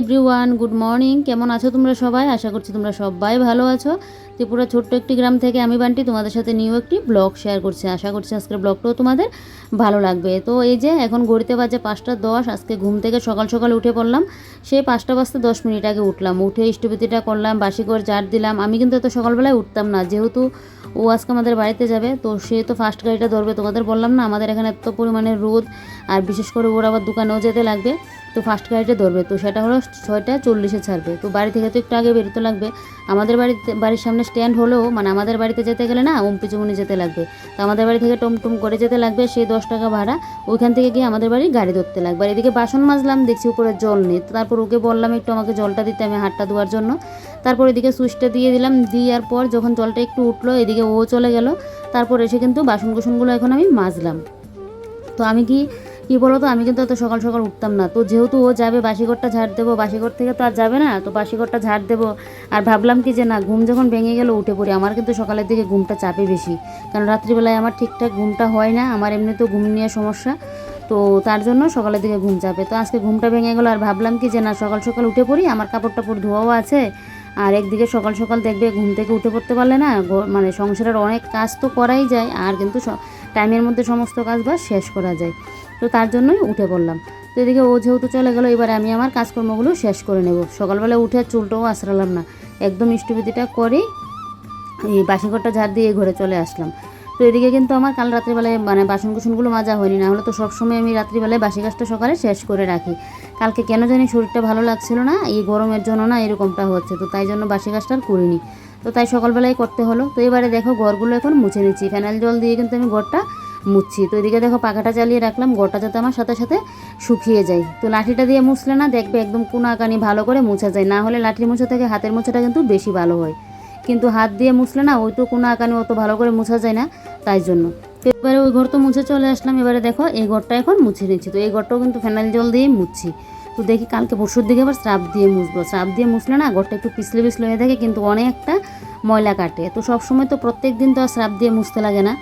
Everyone, good morning. কেমন আছো তোমরা সবাই? আশা করছি তোমরা সবাই ভালো আছো। ত্রিপুরা ছোট্ট একটি গ্রাম থেকে আমি বান্টি তোমাদের সাথে নিউ একটি ব্লগ শেয়ার করছি। আশা করছি আজকের ব্লগটাও তোমাদের ভালো লাগবে। তো এই যে এখন ঘড়িতে বাজে পাঁচটা দশ, আজকে ঘুম থেকে সকাল সকাল উঠে পড়লাম। সেই পাঁচটা বাজতে দশ মিনিট আগে উঠলাম। উঠে ইষ্টপিতিটা করলাম, বাসি করে ঝাড় দিলাম। আমি কিন্তু এত সকালবেলায় উঠতাম না, যেহেতু ও আজকে আমাদের বাড়িতে যাবে, তো সে তো ফার্স্ট গাড়িটা ধরবে তোমাদের বললাম না? আমাদের এখানে এত পরিমাণে রোদ, আর বিশেষ করে ওর আবার দোকানেও যেতে লাগবে। তো ফার্স্ট গাড়িটা ধরবে। তো সেটা হলো ছয়টা চল্লিশে ছাড়বে। তো বাড়ি থেকে তো একটু আগে বেরোতে লাগবে। আমাদের বাড়িতে, বাড়ির সামনে স্ট্যান্ড হলেও মানে আমাদের বাড়িতে যেতে গেলে না উমপি চুমনি যেতে লাগবে। তো আমাদের বাড়ি থেকে টমটম করে যেতে লাগবে, সেই দশ টাকা ভাড়া। ওইখান থেকে গিয়ে আমাদের বাড়ি গাড়ি ধরতে লাগবে। আর এদিকে বাসন মাজলাম, দেখছি উপরে জল নেই। তারপর ওকে বললাম, একটু আমাকে জলটা দিতে, আমি হাতটা ধোয়ার জন্য। তারপর এদিকে সুইচটা দিয়ে দিলাম। দেওয়ার পর যখন জলটা একটু উঠল, এদিকে ও চলে গেল। তারপর এসে কিন্তু বাসন কুসনগুলো এখন আমি মাজলাম। তো আমি কি কি বলো তো আমি কিন্তু এত সকাল সকাল উঠতাম না। তো যেহেতু ও যাবে বাসিঘরটা ঝাড় দেবো বাসিঘর থেকে তো আর যাবে না, তো বাসিঘরটা ঝাড় দেবো। আর ভাবলাম কি যে না, ঘুম যখন ভেঙে গেল উঠে পড়ি। আমার কিন্তু সকালের দিকে ঘুমটা চাপে বেশি। কারণ রাত্রিবেলায় আমার ঠিকঠাক ঘুমটা হয় না, আমার এমনিতেও ঘুম নিয়ে সমস্যা। তো তার জন্য সকালের দিকে ঘুম চাপে। তো আজকে ঘুমটা ভেঙে গেলো, আর ভাবলাম কি যে না, সকাল সকাল উঠে পড়ি। আমার কাপড় টাপড় ধোয়াও আছে। আর একদিকে সকাল সকাল দেখবে ঘুম থেকে উঠে পড়তে পারলে না মানে সংসারের অনেক কাজ তো করাই যায়। আর কিন্তু টাইমের মধ্যে সমস্ত কাজবাজ শেষ করা যায়। তো তার জন্যই উঠে পড়লাম। তো এদিকে ও যেহেতু চলে গেলো, এবার আমি আমার কাজকর্মগুলো শেষ করে নেব। সকালবেলা উঠে চুলটাও আশ্রালাম না। একদম ইষ্টবিধিটা করেই এই বাসিঘরটা ঝাড় দিয়ে ঘরে চলে আসলাম। তো এদিকে কিন্তু আমার কাল রাত্রিবেলায় মানে বাসন কুসনগুলো মাজা হয়নি, না হলে তো সবসময় আমি রাত্রিবেলায় বাসি কাজটা সকালে শেষ করে রাখি। কালকে কেন জানি শরীরটা ভালো লাগছিল না, এই গরমের জন্য না এরকমটা হচ্ছে, তো তাই জন্য বাসি কাজটা আর করিনি। তো তাই সকালবেলায় করতে হলো। তো এবারে দেখো ঘরগুলো এখন মুছে নিচ্ছি। ফ্যানাল জল দিয়ে কিন্তু আমি ঘরটা মুছছি। তো এদিকে দেখো পাখাটা চালিয়ে রাখলাম। ঘরটা যাতে আমার সাথে সাথে শুকিয়ে যায়। তো লাঠিটা দিয়ে মুছলে না দেখবে একদম কোনাকানি ভালো করে মুছা যায়। না হলে লাঠির মুছা থেকে হাতের মোছাটা কিন্তু বেশি ভালো হয়। কিন্তু হাত দিয়ে মুছলে না ওই তো কোনো আকানি অত ভালো করে মুছা যায় না তাই জন্য। এবারে ওই ঘর তো মুছে চলে আসলাম। এবারে দেখো এই ঘরটা এখন মুছে নিচ্ছি। তো এই ঘরটাও কিন্তু ফেনাইল জল দিয়ে মুছছি। তো দেখি, কালকে পরশুর দিকে আবার স্রাব দিয়ে মুছবো। স্রাব দিয়ে মুছলে না ঘরটা একটু পিছলে পিছলে হয়ে থাকে, কিন্তু অনেকটা ময়লা কাটে। তো সবসময় তো প্রত্যেক দিন তো আর স্রাব দিয়ে মুছতে লাগে না।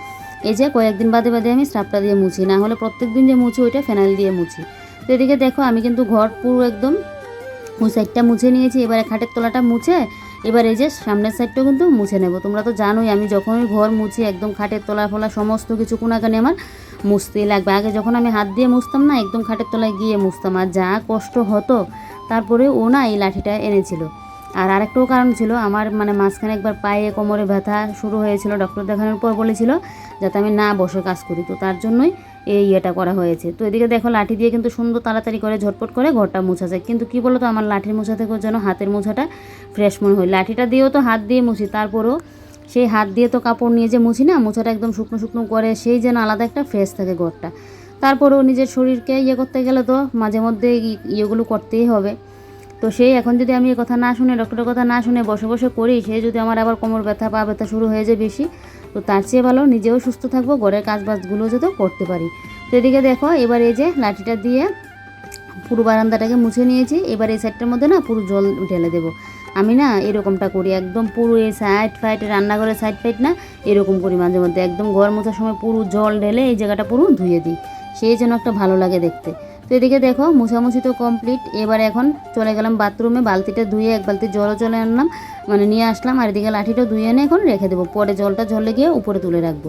এই যে কয়েকদিন বাদে বাদে আমি স্রাবটা দিয়ে মুছি, না হলে প্রত্যেক দিন যে মুছি ওইটা ফেনাইল দিয়ে মুছি। তো এদিকে দেখো, আমি কিন্তু ঘর পুরো একদম ওই সাইডটা মুছে নিয়েছি, এবারে খাটের তলাটা মুছে এবার এই যে সামনের সাইডটাও কিন্তু মুছে নেব। তোমরা তো জানোই, আমি যখনই ঘর মুছি, একদম খাটের তলা ফলা সমস্ত কিছু কোনাকানি আমার মুছতেই লাগবে। আগে যখন আমি হাত দিয়ে মুছতাম না, একদম খাটের তলায় গিয়ে মুছতাম। আর যা কষ্ট হতো, তারপরে ও না এই লাঠিটা এনেছিল। আর আরেকটাও কারণ ছিল, আমার মানে মাঝখানে একবার পায়ে কোমরে ব্যথা শুরু হয়েছিল ডক্টর দেখানোর পর বলেছিল, যাতে আমি না বসে কাজ করি। তো তার জন্যই এই ইয়েটা করা হয়েছে। তো এদিকে দেখো লাঠি দিয়ে কিন্তু সুন্দর তাড়াতাড়ি করে, ঝটপট করে ঘরটা মুছা যায় কিন্তু কি বলো তো আমার লাঠির মোছা থেকে যেন হাতের মোছাটা ফ্রেশ মনে হয়। লাঠিটা দিয়েও তো হাত দিয়ে মুছি, তারপরেও সেই হাত দিয়ে তো কাপড় নিয়ে যে মুছি না, মোছাটা একদম শুকনো শুকনো করে সেই যেন আলাদা একটা ফ্রেশ থাকে ঘরটা। তারপরেও নিজের শরীরকে ইয়ে করতে গেলে তো মাঝে মধ্যে ইয়েগুলো করতেই হবে। তো সেই এখন যদি আমি এ কথা না শুনে ডক্টরের কথা না শুনে বসে বসে করি, সে যদি আমার আবার কোমর ব্যথা, পা ব্যথা শুরু হয়ে যায় বেশি তো তার চেয়ে ভালো নিজেও সুস্থ থাকব, ঘরের কাজ বাজগুলো যাতে করতে পারি। তো এদিকে দেখো, এবার এই যে লাঠিটা দিয়ে পুরো বারান্দাটাকে মুছে নিয়েছি। এবার এই সাইডটার মধ্যে না পুরো জল ঢেলে দেবো। আমি না এরকমটা করি, একদম পুরো এই সাইড ফাইড রান্নাঘরের সাইড ফাইড না এরকম করি মাঝে মধ্যে। একদম ঘর মোছার সময় পুরো জল ঢেলে এই জায়গাটা পুরো ধুয়ে দিই। সেই যেন একটা ভালো লাগে দেখতে। তো এদিকে দেখো, মুছামুছি তো কমপ্লিট এবার এখন চলে গেলাম বাথরুমে বালতিটা ধুয়ে এক বালতি জলও চলে আনলাম মানে নিয়ে আসলাম, আর এদিকে লাঠিটা ধুয়ে এনে এখন রেখে দেবো। পরে জলটা ঝরলে গিয়ে উপরে তুলে রাখব।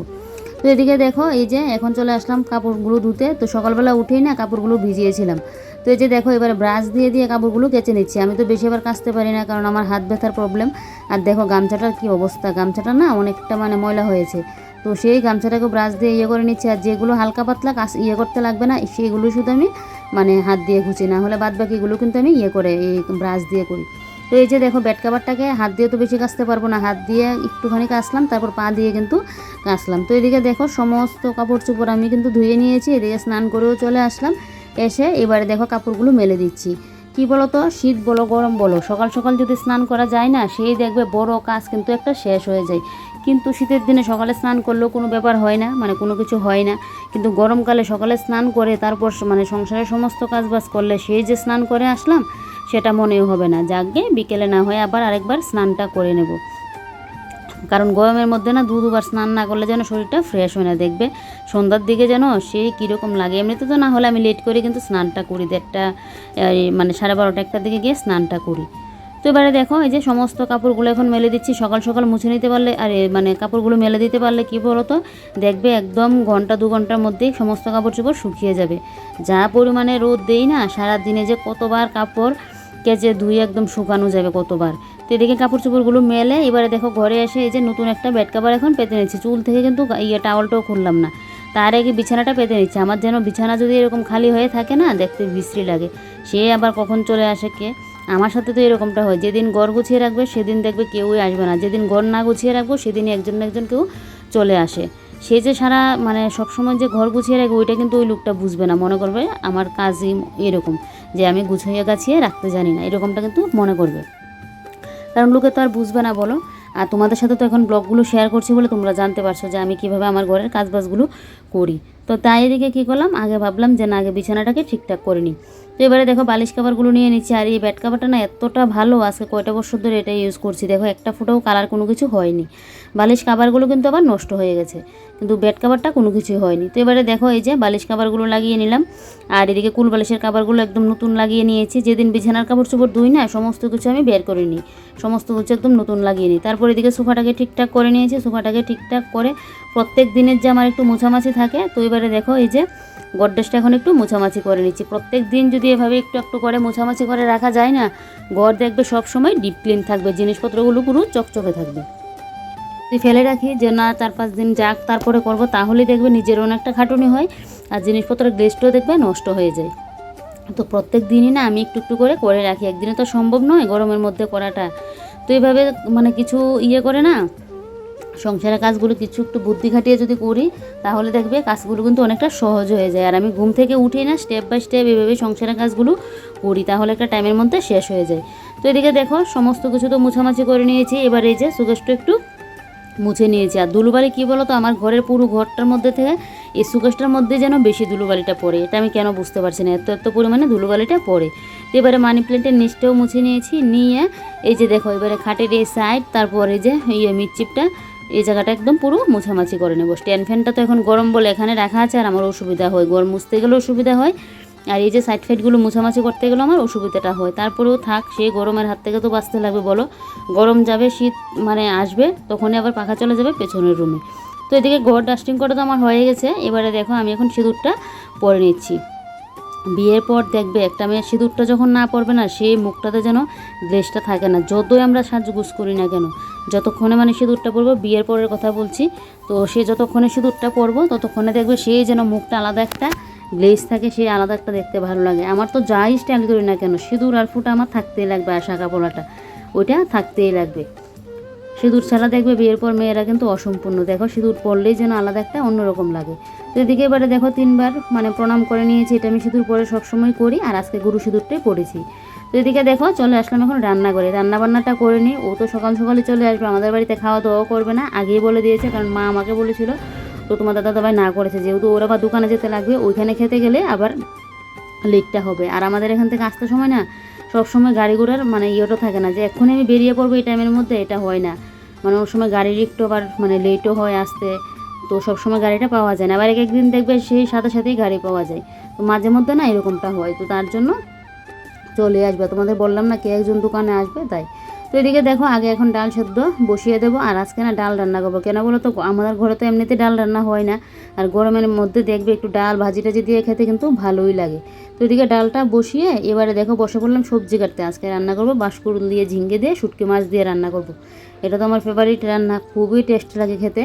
তো এদিকে দেখো, এই যে এখন চলে আসলাম কাপড়গুলো ধুতে। তো সকালবেলা উঠেই না কাপড়গুলো ভিজিয়েছিলাম। তো এই যে দেখো, এবার ব্রাশ দিয়ে দিয়ে কাপড়গুলো কেচে নিচ্ছি। আমি তো বেশি এবার কাচতে পারি না, কারণ আমার হাত ব্যথার প্রবলেম আর দেখো, গামছাটার কি অবস্থা? গামছাটা না অনেকটা মানে ময়লা হয়েছে। তো সেই গামছাটাকে ব্রাশ দিয়ে ইয়ে করে নিচ্ছি। আর যেগুলো হালকা পাতলা কাজ ইয়ে করতে লাগবে না, সেগুলো শুধু আমি মানে হাত দিয়ে ঘুচি, না হলে বাদ বাকিগুলো কিন্তু আমি ইয়ে করে, এই ব্রাশ দিয়ে করি। তো এই যে দেখো বেড কাভারটাকে হাত দিয়ে তো বেশি কাচতে পারব না। হাত দিয়ে একটুখানি কাচলাম, তারপর পা দিয়ে কিন্তু কাচলাম। তো এদিকে দেখো, সমস্ত কাপড় চোপড় আমি কিন্তু ধুয়ে নিয়েছি, এদিকে স্নান করেও চলে আসলাম। এসে এবারে দেখো, কাপড়গুলো মেলে দিচ্ছি। কি বলো তো শীত বলো, গরম বলো, সকাল সকাল যদি স্নান করা যায় না, সেই দেখবে বড় কাজ কিন্তু একটা শেষ হয়ে যায়। কিন্তু শীতের দিনে সকালে স্নান করলেও কোনো ব্যাপার হয় না মানে কোনো কিছু হয় না। কিন্তু গরমকালে সকালে স্নান করে, তারপর মানে সংসারের সমস্ত কাজ বাজ করলে সেই যে স্নান করে আসলাম, সেটা মনেও হবে না। যাকে বিকেলে না হয়ে আবার আরেকবার স্নানটা করে নেব। কারণ গরমের মধ্যে না দু দুবার স্নান না করলে যেন শরীরটা ফ্রেশ হয় না, দেখবে? সন্ধ্যার দিকে যেন সেই কীরকম লাগে। এমনিতে তো না হলে আমি লেট করে কিন্তু স্নানটা করি, দেড়টা মানে সাড়ে বারোটা একটার দিকে গিয়ে স্নানটা করি। তো এবারে দেখো, এই যে সমস্ত কাপড়গুলো এখন মেলে দিচ্ছি, সকাল সকাল মুছে নিতে পারলে, আর মানে কাপড়গুলো মেলে দিতে পারলে কী বলো তো দেখবে একদম ঘণ্টা, দু ঘণ্টার মধ্যেই সমস্ত কাপড় চোপড় শুকিয়ে যাবে। যা পরিমাণে রোদ দেই না সারা দিনে যে কতবার কাপড় কেচে ধুয়ে একদম শুকানো যাবে কতবার। তো এদিকে কাপড় চোপড়গুলো মেলে, এবারে দেখো ঘরে এসে এই যে নতুন একটা বেড কাভার এখন পেতে নিচ্ছি। চুল থেকে কিন্তু ইয়ে টাওয়ালটাও খুললাম না। তার আগে বিছানাটা পেতে নিচ্ছে। আমার যেন বিছানা যদি এরকম খালি হয়ে থাকে না, দেখতে বিশ্রী লাগে। সে আবার কখন চলে আসে কে? আমার সাথে তো এরকমটা হয়। যেদিন ঘর গুছিয়ে রাখবে, সেদিন দেখবে কেউই আসবে না। যেদিন ঘর না গুছিয়ে রাখব, সেদিনই একজন না একজন কেউ চলে আসে। সে যে সারা মানে সবসময় যে ঘর গুছিয়ে রাখবে, ওইটা কিন্তু ওই লোকটা বুঝবে না। মনে করবে আমার কাজই এরকম, যে আমি গুছিয়ে গাছিয়ে রাখতে জানি না। এরকমটা কিন্তু মনে করবে। কারণ লোকে তো আর বুঝবে না, বলো। আর তোমাদের সাথে তো এখন ব্লগগুলো শেয়ার করছি বলে তোমরা জানতে পারছ যে আমি কীভাবে আমার ঘরের কাজবাজগুলো করি। তো তাই এদিকে কী করলাম? আগে ভাবলাম যে না, আগে বিছানাটাকে ঠিকঠাক করে নিই। তো এবারে দেখো বালিশ কাভারগুলো নিয়ে নিচ্ছি। আর এই ব্যাট কাভারটা না এতটা ভালো, আজকে কয়টা বছর ধরে এটা ইউজ করছি। দেখো, একটা ফুটাও কালার কোনো কিছু হয়নি। বালিশ কাভারগুলো কিন্তু আবার নষ্ট হয়ে গেছে। কিন্তু বেড কাভারটা কোনো কিছুই হয়নি। তো এবারে দেখো, এই যে বালিশ কাভারগুলো লাগিয়ে নিলাম। আর এদিকে কুল বালিশের কাভারগুলো একদম নতুন লাগিয়ে নিয়েছি। যেদিন বিছানার কাপড় চোপড় ধুই না, সমস্ত কিছু আমি বের করে নিই। সমস্ত কিছু একদম নতুন লাগিয়ে নিই। তারপর এদিকে সোফাটাকে ঠিকঠাক করে নিয়েছি। সোফাটাকে ঠিকঠাক করে প্রত্যেক দিনের যে আমার একটু মোছামাছি থাকে, তো এবারে দেখো, এই যে গড্রেজটা এখন একটু মোছামাছি করে নিচ্ছি। প্রত্যেক দিন যদি এভাবে একটু একটু করে মোছামাছি করে রাখা যায় না। ঘর দেখবে সব সময় ডিপ ক্লিন থাকবে, জিনিসপত্রগুলো পুরো চকচকে থাকবে। যদি ফেলে রাখি যে না, চার পাঁচ দিন যাক, তারপরে করব, তাহলেই দেখবে নিজেরও অনেকটা খাটুনি হয় আর জিনিসপত্রের গ্লেসটাও দেখবে নষ্ট হয়ে যায়। তো প্রত্যেক দিনই না আমি একটু একটু করে করে রাখি। একদিনে তো সম্ভব নয় গরমের মধ্যে করাটা। তো এইভাবে মানে কিছু ইয়ে করে না সংসারের কাজগুলো কিছু একটু বুদ্ধি খাটিয়ে যদি করি, তাহলে দেখবে কাজগুলো কিন্তু অনেকটা সহজ হয়ে যায়। আর আমি ঘুম থেকে উঠি না স্টেপ বাই স্টেপ এভাবে সংসারের কাজগুলো করি, তাহলে একটা টাইমের মধ্যে শেষ হয়ে যায়। তো এদিকে দেখো, সমস্ত কিছু তো মুছামাছি করে নিয়েছি। এবার এই যে সুগারটা একটু মুছে নিয়েছি। আর ধুলোবালি কী বলো তো আমার ঘরের পুরো ঘরটার মধ্যে থেকে এই সুকেশটার মধ্যে যেন বেশি ধুলোবালিটা পড়ে। এটা আমি কেন বুঝতে পারছি না, এত এত পরিমাণে ধুলোবালিটা পড়ে। তো এবারে মানি প্ল্যান্টের নিচটাও মুছে নিয়েছি, নিয়ে এই যে দেখো, এবারে খাটের এই সাইড তারপরে যে ইয়ে মিটচিপটা এই জায়গাটা একদম পুরো মোছামাছি করে নেব। স্ট্যান্ড ফ্যানটা তো এখন গরম বলে এখানে রাখা আছে, আর আমার অসুবিধা হয়। গরম মুছতে গেলেও অসুবিধা হয়। আর এই যে সাইড ফাইডগুলো মোছামাছি করতে গেলেও আমার অসুবিধাটা হয়। তারপরেও থাক, সে গরমের হাত থেকে তো বাঁচতে লাগবে, বলো। গরম যাবে, শীত মানে আসবে, তখনই আবার পাখা চলে যাবে পেছনের রুমে তো এদিকে ঘর ডাস্টিং করা তো আমার হয়ে গেছে। এবারে দেখো আমি এখন সিঁদুরটা পরে নিচ্ছি। বিয়ের পর দেখবে একটা মেয়ের সিঁদুরটা যখন না পড়বে না, সেই মুখটাতে যেন গ্লেসটা থাকে না। যতই আমরা সাজগুজ করি না কেন, যতক্ষণে মানে সিঁদুরটা পরবো, বিয়ের পরের কথা বলছি, তো সে যতক্ষণে সিঁদুরটা পরবো, ততক্ষণে দেখবে সেই যেন মুখটা আলাদা একটা গ্লেজ থাকে সেই আলাদা একটা দেখতে ভালো লাগে। আমার তো যাই স্টাইল করি না কেন, সিঁদুর আর ফুটা আমার থাকতেই লাগবে আর শাখা পোলাটা ওইটা থাকতেই লাগবে। সিঁদুর ছাড়া দেখবে বিয়ের পর মেয়েরা কিন্তু অসম্পূর্ণ। দেখো, সিঁদুর পরলেই যেন আলাদা একটা অন্যরকম লাগে। তো এদিকে এবারে দেখো, তিনবার মানে প্রণাম করে নিয়েছি। এটা আমি সিঁদুর পরে সবসময় করি আর আজকে গুরু সিঁদুরটাই পড়েছি। তো এদিকে দেখো, চলে আসলাম এখন রান্না করে। রান্না বান্নাটা করে নিই। ও তো সকাল সকালে চলে আসবে। আমাদের বাড়িতে খাওয়া দাওয়া করবে না। আগেই বলে দিয়েছে, কারণ মা আমাকে বলেছিল। তো তোমার দাদা দাবাই না করেছে। যেহেতু ওরা আবার দোকানে যেতে লাগবে, ওইখানে খেতে গেলে আবার লেটটা হবে। আর আমাদের এখান থেকে আসতে সময় না সব সময় গাড়ি ঘোড়ার মানে ইয়েটা থাকে না যে এক্ষুনি আমি বেরিয়ে পড়ব এই টাইমের মধ্যে, এটা হয় না। মানে ওর সময় গাড়ির একটু আবার মানে লেটও হয় আসতে, তো সব সময় গাড়িটা পাওয়া যায় না। আবার এক একদিন দেখবে সেই সাথে সাথেই গাড়ি পাওয়া যায়। তো মাঝে মধ্যে না এরকমটা হয়, তো তার জন্য চলে আসবে। তোমাদের বললাম না কে একজন দোকানে আসবে, তাই। তো এদিকে দেখো, আগে এখন ডাল সেদ্ধ বসিয়ে দেবো, আর আজকে না ডাল রান্না করব। কেন বলো তো, আমাদের ঘরে তো এমনিতে ডাল রান্না হয় না। আর গরমের মধ্যে দেখবে একটু ডাল ভাজি টাজি দিয়ে খেতে কিন্তু ভালোই লাগে। তো এদিকে ডালটা বসিয়ে এবারে দেখো, বসে পড়লাম সবজি কাটতে। আজকে রান্না করব বাঁশকুড়ুল দিয়ে ঝিঙ্গে দিয়ে, শুটকি মাছ দিয়ে রান্না করব। এটা তো আমার ফেভারিট রান্না, খুবই টেস্ট লাগে খেতে।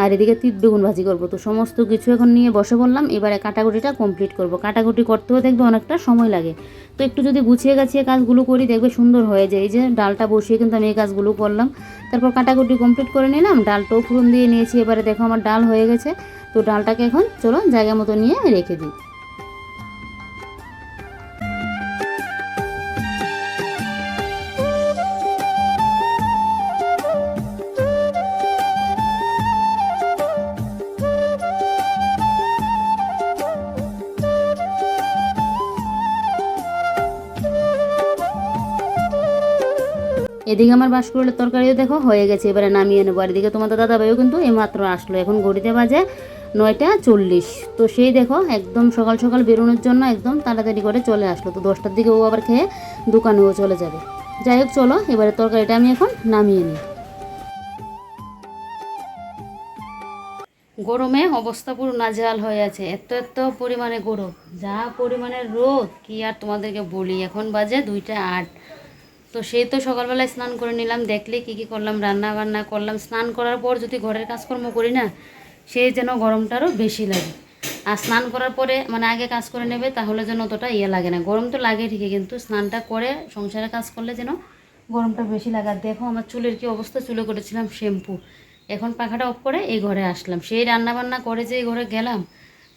আর এদিকে তিত বেগুন ভাজি করব। তো সমস্ত কিছু এখন নিয়ে বসে বললাম এবারে কাটাকুটিটা কমপ্লিট করব। কাটাকুটি করতেও দেখবে অনেকটা সময় লাগে। তো একটু যদি গুছিয়ে গাছিয়ে কাজগুলো করি, দেখবে সুন্দর হয়ে যায়। এই যে ডালটা বসিয়ে কিন্তু আমি এই কাজগুলো করলাম। তারপর কাটাকুটি কমপ্লিট করে নিলাম। ডালটাও ফুরন দিয়ে নিয়েছি। এবারে দেখো আমার ডাল হয়ে গেছে। তো ডালটাকে এখন চলো জায়গা মতো নিয়ে রেখে দিই। এদিকে আমার বাসকরলের তরকারিও দেখো হয়ে গেছে, এবারে নামিয়ে নেব। আর এদিকে তোমাদের দাদা ভাইও কিন্তু এইমাত্র আসলো, এখন ঘড়িতে বাজে নয়টা চল্লিশ। তো সেই দেখো, একদম সকাল সকাল বেরোনোর জন্য একদম তাড়াতাড়ি করে চলে আসলো। তো দশটার দিকে ও আবার খেয়ে দোকানেও চলে যাবে। যাই হোক, চলো, এবারে তরকারিটা আমি এখন নামিয়ে নিই। গরমে অবস্থা পুরো নাজেহাল হয়ে আছে, এত এত পরিমাণে গরম, যা পরিমাণে রোদ, কি আর তোমাদেরকে বলি, এখন বাজে দুইটা আট। তো সেই তো সকালবেলায় স্নান করে নিলাম, দেখলে কি কি করলাম, রান্না বান্না করলাম। স্নান করার পর যদি ঘরের কাজকর্ম করি না সেই যেন গরমটারও বেশি লাগে। আর স্নান করার পরে মানে আগে কাজ করে নেবে, তাহলে যেন অতটা ইয়ে লাগে না। গরম তো লাগে ঠিকই, কিন্তু স্নানটা করে সংসারে কাজ করলে যেন গরমটা বেশি লাগে। আর দেখো আমার চুলের কি অবস্থা, চুলে করেছিলাম শ্যাম্পু। এখন পাখাটা অফ করে এই ঘরে আসলাম। সেই রান্না বান্না করে যে এই ঘরে গেলাম,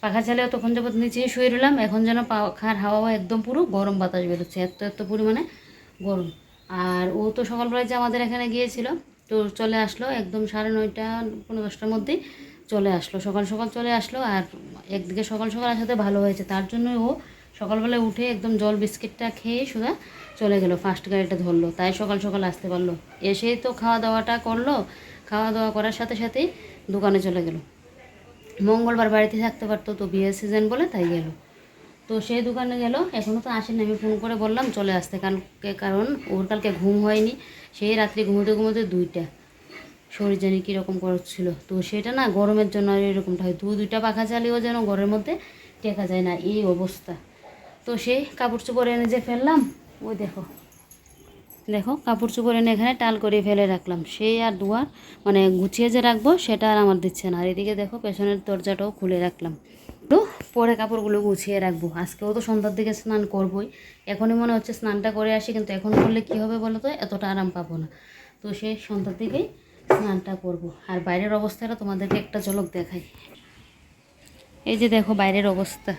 পাখা চালিয়ে তখন যাবত নিচেই শুয়ে রইলাম, এখন যেন পাখার হাওয়া একদম পুরো গরম বাতাস বেরোচ্ছে, এত এত পরিমাণে গরম। আর ও তো সকালবেলায় যে আমাদের এখানে গিয়েছিল, তো চলে আসলো একদম সাড়ে নয়টা পনেরো দশটার মধ্যেই চলে আসলো। সকাল সকাল চলে আসলো আর একদিকে সকাল সকাল আসাতে ভালো হয়েছে। তার জন্য ও সকালবেলায় উঠে একদম জল বিস্কিটটা খেয়ে সুদা চলে গেল ফার্স্ট গাড়িটা ধরলো। তাই সকাল সকাল আসতে পারল। এসেই তো খাওয়া দাওয়াটা করল। খাওয়া দাওয়া করার সাথে সাথেই দোকানে চলে গেল। মঙ্গলবার বাড়িতে থাকতে পারতো তো বিয়ের সিজন বলে তাই গেল। তো সেই দোকানে গেল। এখনও তো আসেনি, আমি ফোন করে বললাম চলে আসতে। কালকে কারণ ওর কালকে ঘুম হয়নি। সেই রাত্রি ঘুমোতে ঘুমোতে দুইটা। শরীর জানি কীরকম করছিল। তো সেটা না গরমের জন্য এরকমটা হয়। দু, দুইটা পাখা চালিয়েও যেন ঘরের মধ্যে টেকা যায় না। এই অবস্থা। তো সেই কাপড় চোপড় এনে যে ফেললাম, ওই দেখো। দেখো, কাপড় চোপড় এনে এখানে টাল করে ফেলে রাখলাম। সেই আর দুয়ার মানে গুছিয়ে যে রাখব, সেটা আর আমার দিচ্ছে না। আর এদিকে দেখো, পেছনের দরজাটাও খুলে রাখলাম। তো পরে কাপড়গুলো গুছিয়ে রাখব। আজকেও তো সন্ধ্যার দিকে স্নান করবই। এখনই মনে হচ্ছে স্নানটা করে আসি, কিন্তু এখন করলে কী হবে বলো তো? এতটা আরাম পাবো না। তো সে সন্ধ্যার দিকেই স্নানটা করব। আর বাইরের অবস্থাটা তোমাদেরকে একটা ঝলক দেখাই। এই যে দেখো বাইরের অবস্থা।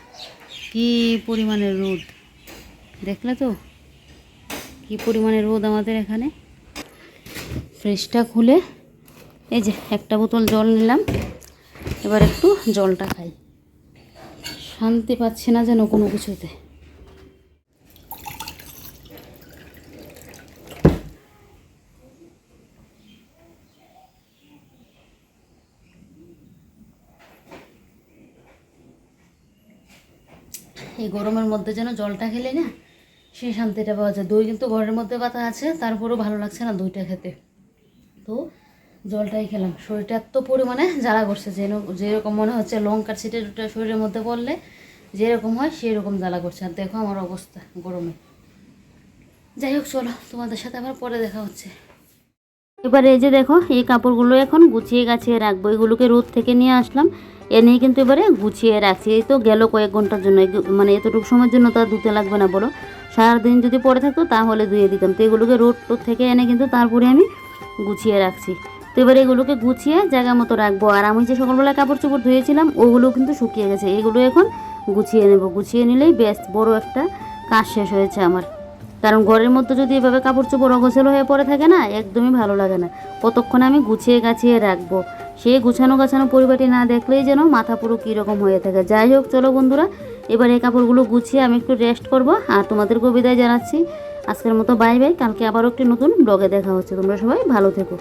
কি পরিমাণে রোদ। দেখলে তো? কি পরিমাণে রোদ আমাদের এখানে। ফ্রিজটা খুলে এই যে একটা বোতল জল নিলাম। এবার একটু জলটা খাই। শান্তি পাচ্ছি না যেন কোনো কিছুতে। এই গরমের মধ্যে যেন জলটা খেলে না, সেই শান্তিটা পাওয়া যায়। দই কিন্তু ঘরের মধ্যে পাতা আছে, তারপরেও ভালো লাগছে না দইটা খেতে। তো জলটাই খেলাম। শরীরটা এত পরিমাণে জ্বালা করছে, যেন যেরকম মনে হচ্ছে লঙ্কার দুটো শরীরের মধ্যে পড়লে যেরকম হয় সেই রকম জ্বালা করছে। আর দেখো আমার অবস্থা গরমে। যাই হোক, চলো তোমাদের সাথে আবার পরে দেখা হচ্ছে। এবার এই যে দেখো, এই কাপড়গুলো এখন গুছিয়ে গাছিয়ে রাখব। এগুলোকে রোদ থেকে নিয়ে আসলাম। এনেই কিন্তু এবারে গুছিয়ে রাখছি। এই তো গেল কয়েক ঘণ্টার জন্য। মানে এতটুকু সময়ের জন্য তো আর ধুতে লাগবে না, বলো। সারাদিন যদি পরে থাকতো তাহলে ধুয়ে দিতাম। তো এগুলোকে রোদ টোদ থেকে এনে কিন্তু তারপরে আমি গুছিয়ে রাখছি। তো এবার এগুলোকে গুছিয়ে জায়গা মতো রাখব। আর আমি যে সকালবেলা কাপড় চোপড় ধুয়েছিলাম, ওগুলো কিন্তু শুকিয়ে গেছে। এগুলো এখন গুছিয়ে নেব। গুছিয়ে নিলেই বেশ বড় একটা কাজ শেষ হয়েছে আমার। কারণ ঘরের মধ্যে যদি এভাবে কাপড় চোপড় অগোছালো হয়ে পড়ে থাকে না, একদমই ভালো লাগে না। কতক্ষণে আমি গুছিয়ে গাছিয়ে রাখব? সেই গুছানো গাছানো পরিবারটি না দেখলেই যেন মাথা পুরো কীরকম হয়ে থাকে। যাই হোক, চলো বন্ধুরা, এবার এই কাপড়গুলো গুছিয়ে আমি একটু রেস্ট করব আর তোমাদেরকেও বিদায় জানাচ্ছি। আজকের মতো বাই বাই কালকে আবারও একটি নতুন ব্লগে দেখা হচ্ছে। তোমরা সবাই ভালো থেকো।